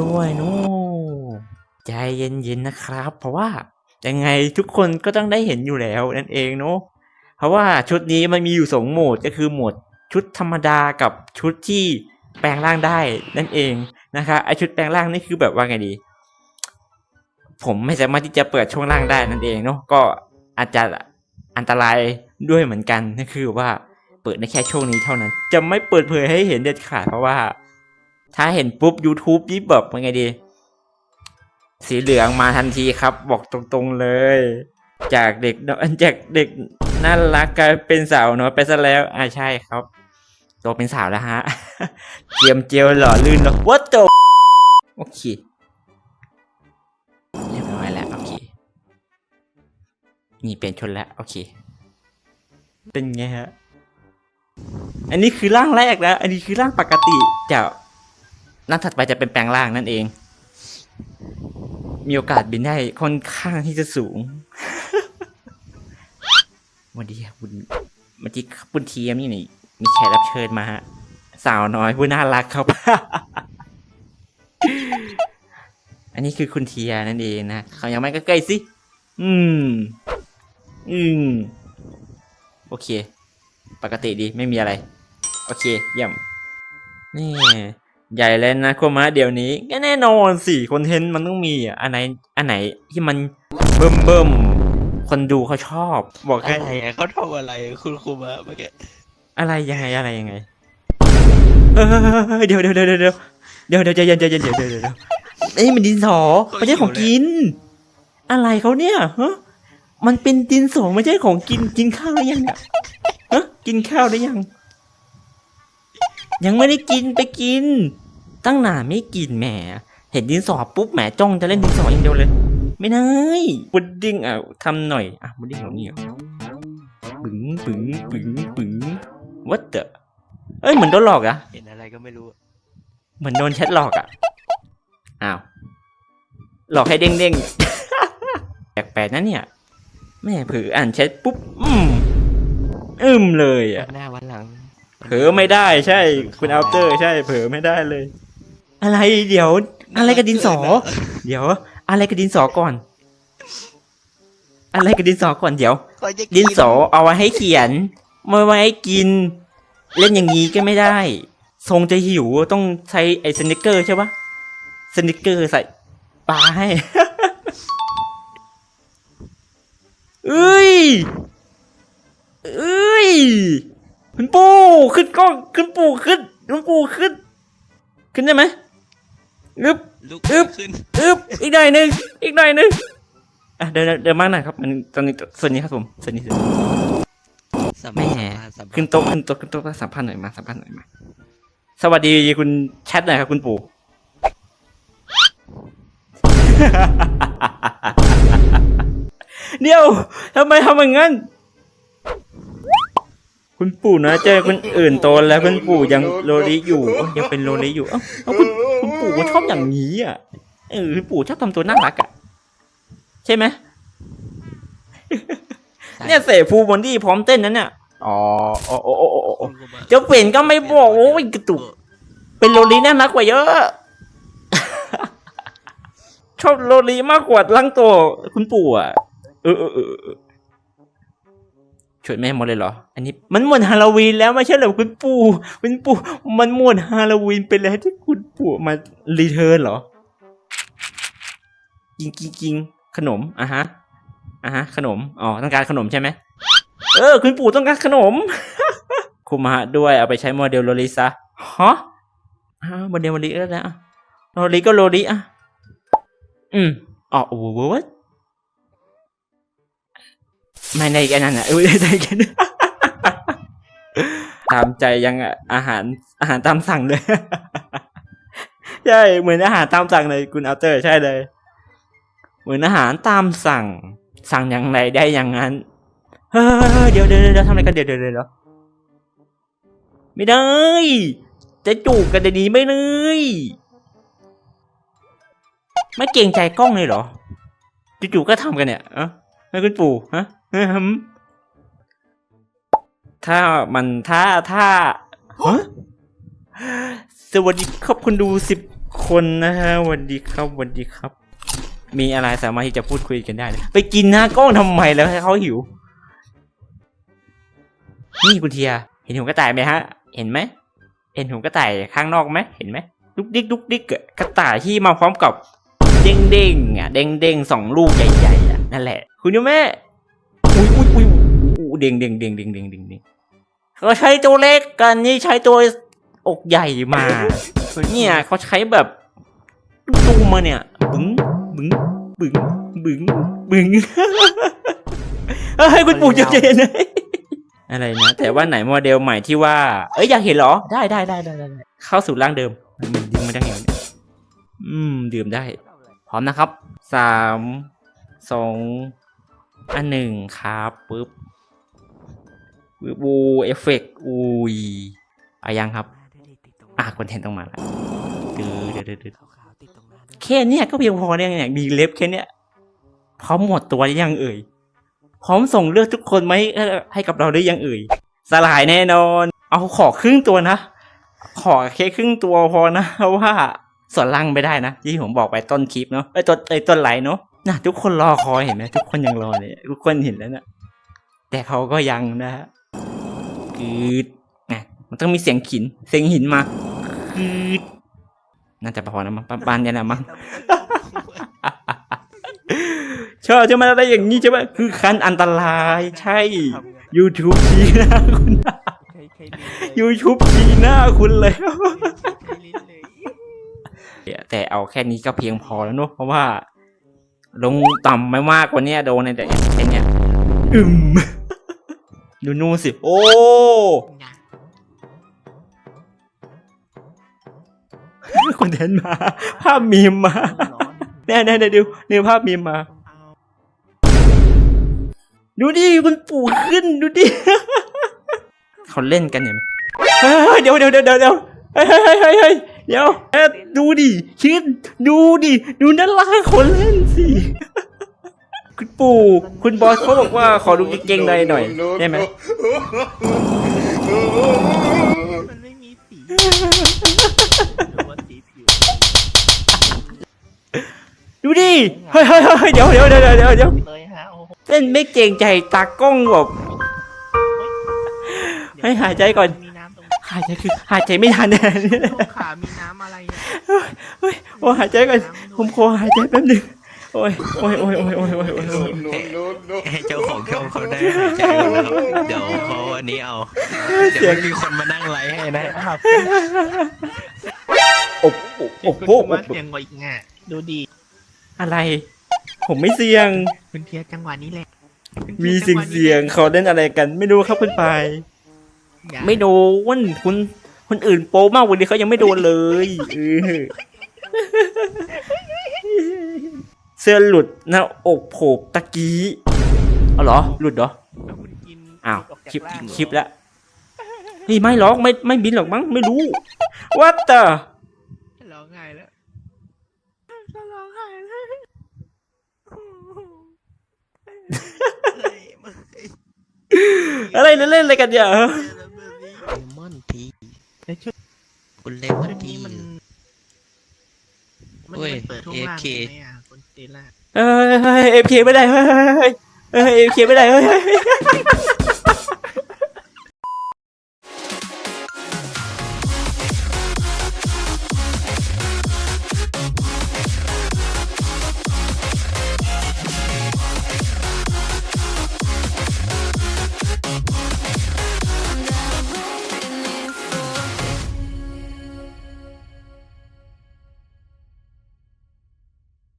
ด้วยนู่ใจเย็นๆนะครับ เพราะว่ายังไงทุกคนก็ต้องได้เห็นอยู่แล้วนั่นเองเนาะเพราะว่าชุดนี้มันมีอยู่สองโหมดก็คือโหมดชุดธรรมดากับชุดที่แปลงร่างได้นั่นเองนะคะไอชุดแปลงร่างนี่คือแบบว่าไงดี ผมไม่สามารถที่จะเปิดช่วงล่างได้นั่นเองเนาะก็อาจจะอันตรายด้วยเหมือนกันนั่นคือว่าเปิดได้แค่ช่วงนี้เท่านั้น จะไม่เปิดเผยให้เห็นเด็ดขาดเพราะว่า ถ้าเห็นปุ๊บ YouTube นี่แบบเป็นไงดี สีเหลืองมาทันทีครับ บอกตรงๆเลย จากเด็กน้อยจากเด็กน่ารักกลายเป็นสาวน้อยไปซะแล้วอ่าใช่ครับโตเป็นสาวแล้วฮะ เจียมเจียวหล่อลื่นเนาะ What the โอเคเรียบร้อยแล้ว โอเค นี่เปลี่ยนชนแล้ว โอเค เป็นไงฮะ อันนี้คือร่างแรกนะ อันนี้คือร่างปกติจะ ร่างถัดไปจะเป็นแปลงร่างนั่นเอง มีโอกาสบินได้ค่อนข้างที่จะสูง วันดีครับคุณเมื่อกี้คุณเทียมนี่นี่มีแขกรับเชิญมาฮะ สาวน้อยผู้น่ารักครับ อันนี้คือคุณเทียนั่นเองนะเขายังไม่ใกล้ๆสิ อืม อืม โอเค ปกติดีไม่มีอะไร โอเค เยี่ยม นี่ ใหญ่เลยนะโคมะเดี๋ยวนี้ก็แน่นอนสิคอนเทนต์มันต้องมีอะอันไหนอันไหนที่มันเบิ่มเบิ่มๆคนดูเขาชอบ บอกอะแค่ไรอะเขาทำอะไรคุณครูมาเมื่อกี้อะไรยังไงอะไรยังไงเออเดี๋ยวเดี๋ยวเดี๋ยวเดี๋ยวเดี๋ยวเดี๋ยวเดี๋ยวใจเย็นใจเย็นเดี๋ยวเดี๋ยวเดี๋ยวเอ้ยมันดินสอไม่ใช่ของกิน อะไรเขาเนี่ยฮะมันเป็นดินสอไม่ใช่ของกินกินข้าวหรือยังเนี่ยฮะกินข้าวหรือยัง ยังไม่ได้กินไปกิน ตั้งนานไม่กินแหม เห็นดินสอปุ๊บแหมจ้องจะเล่นดินสออย่างเดียวเลย ไม่ได้พุดดิ้งอะทำหน่อยอะพุดดิ้งของนี่เหรอปึ๋งปึ๋งปึ๋งปึ๋ง what the เอ้ยเหมือนโดนหลอกอะเห็นอะไรก็ไม่รู้อะเหมือนโดนแชทหลอกอะอ้าว หลอกให้เด้งเด้งๆแปลกๆนะเนี่ยแม่เผืออ่านแชทปุ๊บ อืมอึมเลยอะวันหน้าวันหลัง เผลอไม่ได้ใช่ คุณอัลเตอร์ ใช่ เผลอไม่ได้เลย อะไรเดี๋ยว อะไรกับดินสอ เดี๋ยว อะไรกับดินสอก่อน อะไรกับดินสอก่อนเดี๋ยวคอยจะกิดินสอเอาไว้ให้เขียนไม่ไว้ให้กิน เล่นอย่างนี้ก็ไม่ได้ ทรงจะหิวต้องใช้ไอ้สนิกเกอร์ใช่ปะสนิกเกอร์ใส่ปลาให้ เอ้ยเอ้ย คุณปู่ขึ้นกล้องขึ้นปู่ขึ้นคุณปู่ขึ้น ขึ้นได้ไหมอึ๊บลุกอึ๊บขึ้นอึ๊บอีกหน่อยหนึ่งอีกหน่อยหนึ่งอะเดินเดินเดินมากหน่อยครับมันตอนนี้ส่วนนี้ครับผมส่วนนี้ส่วนนี้สัมแม่ภาษณ์สัมภาษณ์ขึ้นโต๊ะขึ้นโต๊ะขึ้นโต๊ะสัมภาษณ์หน่อยมาสัมภาษณ์หน่อยมาสวัสดีคุณแชทหน่อยครับคุณปู่ เดี๋ยวทำไมทำอย่างนั้น คุณปู่นะเจอคนอื่นโตแล้วคุณปู่ยังโลลิอยู่เอ้ยยังเป็นโลลิอยู่เอ้าเอ้าคุณคุณปู่ก็ชอบอย่างนี้อะเออคุณปู่ชอบทำตัวน่ารักอะใช่ไหม เนี่ยเสฟูบอนดี้พร้อมเต้นนั้นเนี่ยอ๋อโอ้โอ้โอ้โอ้โอ้คุณครูมาจะเปลี่ยนก็ไม่บอกโอ้ยกระตุก เป็นโลลีน่ารักกว่าเยอะ ชอบโลลีมากกว่าลังโตวคุณปู่อะเออเออเออเออ ช่วยแม่หมดเลยเหรอ อันนี้มันหมดฮาโลวีนแล้วไม่ใช่เหรอคุณปู่คุณปู่มันหมดฮาโลวีนไปแล้วที่คุณปู่มารีเทิร์นเหรอจริงจริงจริงขนมอะฮะอะฮะ ขนมอ๋อต้องการขนมใช่ไหมเออ คุณปู่ต้องการขนมคุมะด้วยเอาไปใช้โมเดลโลลิซะฮะอ่าโมเดลโลลิก็ได้อะโลลิก็โลลิอะอืมอ๋อโอ้โห ไม่ในกันนั่นอะเอ้ยได้กันตามใจยังอาหารอาหารตามสั่งเลย ใช่เหมือนอาหารตามสั่งเลยคุณอัลเตอร์ใช่เลย เหมือนอาหารตามสั่ง สั่งอย่างไรได้อย่างนั้นเฮ้ยเดี๋ยวเดี๋ยวเดี๋ยวทำอะไรกันเดี๋ยวเดี๋ยวเดี๋ยวไม่ได้ จะจูบกันเดี๋ยวนี้ไม่เลยไม่เกรงใจกล้องเลยเหรอจู่ๆก็ทำกันเนี่ยอะไม่คุณปู่ฮะ ถ้ามันถ้าถ้าสวัสดีครับคุณดูสิบคนนะฮะสวัสดีครับสวัสดีครับ มีอะไรสามารถที่จะพูดคุยกันได้เลยไปกินหน้ากล้องทำไมแล้วให้เขาหิว นี่คุณเทีย เห็นหัวกระต่ายไหมฮะ เห็นไหมเห็นหัวกระต่ายข้างนอกไหมเห็นไหมดุกดิกดุกดิกกระต่ายที่มาพร้อมกับ เด้งเด้งอะเด้งเด้งสองลูกใหญ่ๆอะนั่นแหละ คุณยูแม่ เด้งเด้งเด้งเด้งเด้งเด้งเด้งเขาใช้ตัวเล็กกันนี่ใช้ตัวอกใหญ่มาเนี่ยเขาใช้แบบตุ้มมาเนี่ยบึ้งบึ้งบึ้งบึ้งบึ้งเฮ้ยคุณปู่จะเย็นอะไรนะแต่ว่าไหนโมเดลใหม่ที่ว่า เอ้ยอยากเห็นเหรอได้ได้ได้ได้เข้าสู่ร่างเดิมมันดึงมาจากไหนวะเนี่ยอืมดื่มได้ พร้อมนะครับสามสองอันหนึ่งครับปึ๊บ บูเอฟเฟกต์อุ้ยอายังครับ อะคอนเทนต์ต้องมาแล้วดื้อดื้อดื้อดื้อแค่เนี้ยก็เพียงพอเนี่ยเนี่ยมีเล็บแค่เนี้ยพร้อมหมดตัวยังเอ่ย พร้อมส่งเลือดทุกคนไหมให้กับเราได้ยังเอ่ย สลายแน่นอน เอาขอครึ่งตัวนะ ขอแค่ครึ่งตัวพอนะเพราะว่าส่วนล่างไม่ได้นะที่ผมบอกไปต้นคลิปเนาะไอ้ต้นไอ้ต้นไหลเนาะนะทุกคนรอคอยเห็นไหมทุกคนยังรอเลยทุกคนเห็นแล้วนะแต่เขาก็ยังนะฮะ คืดนะมันต้องมีเสียงขิน เสียงหินมาคืดน่าจะพอนะมั้งประมาณนี้แหละมั้งชอบใช่ไหมอะไรอย่างนี้ใช่ไหมคือคันอันตรายใช่ YouTube ชี้หน้าคุณนะใช้ใช้ลิ้นเลย YouTube ชี้หน้าคุณเลยใช้ลิ้นเลยแต่เอาแค่นี้ก็เพียงพอแล้วเนอะเพราะว่า ลงต่ำไม่มากกว่านี้โดนในแต่แค่เนี้ยอึม ดูนู่นสิ โอ้คอนเทนต์มา ภาพมีมมา แน่แน่ๆดูดูภาพมีมมา ดูดิคุณปู่ขึ้นดูดิ เขาเล่นกันเนี่ยเฮ้ยเดี๋ยวเดี๋ยวเดี๋ยวเดี๋ยวเดี๋ยวเฮ้ยเฮ้ยเฮ้ยเดี๋ยวดูดิคิดดูดิ ดูด้านล่างคนเล่นสิ คุณปู่ คุณบอสเขาบอกว่าขอดูกางเกงในหน่อยได้ไหมมันไม่มีสีหรือว่าสีผิวดูดิ เฮ้ยเฮ้ยเฮ้ยเดี๋ยวเดี๋ยวเดี๋ยวเดี๋ยวเดี๋ยวเลยฮะโอ้โหเล่นไม่เกรงใจตากล้องแบบให้หายใจก่อน มีน้ำตรงหายใจคือหายใจไม่ทันเนี่ยตรงขามีน้ำอะไรเนี่ย เฮ้ยโอ้หายใจก่อน ผมขอหายใจแป๊บหนึง โอ้ยโอ้ยโอ้ยโอ้ยโอ้ยโอ้ยโอ้ยโอ้ยให้เจ้าของช่องเขาได้หายใจก่อนนะครับเดี๋ยวเขาอันนี้เอา เดี๋ยวไม่มีคนมานั่งไลฟ์ให้นะครับโอ้โหโอ้โหคุณว่าเสียงกว่าอีกง่ะดูดี อะไร ผมไม่เสี่ยงคุณเทียจังหวะนี้แหละมีเสียงเสียงเขาเล่นอะไรกัน ไม่รู้ครับคุณปายอย่าไม่โดนคุณคนอื่นโป๊มากกวันนี้เขายังไม่โดนเลยเออเสื้อหลุดหน้าอกโผล่ตะกี้เอาเหรอ หลุดเหรอแล้วคุณกินอ้าวออกจากคลิปร่างเหรอคลิปแล้วนี่ไม่หรอกไม่ไม่บินหรอกมั้งไม่รู้ว่าแต่ร้องไห้แล้วร้องไห้แล้วเฮ้ยมันอะไรเล่นๆอะไรกันเนี่ยเลมอนทีแล้วชุดคุณเล่นชุมันดดีนี้มันมันเว้ยเปิดช่วงล่าง AFK ใช่ไหมอะคุณส เตล่าเฮ้ยเอฟเคไม่ได้เฮ้ยเฮ้ยเอฟเคไม่ได้เฮ้ย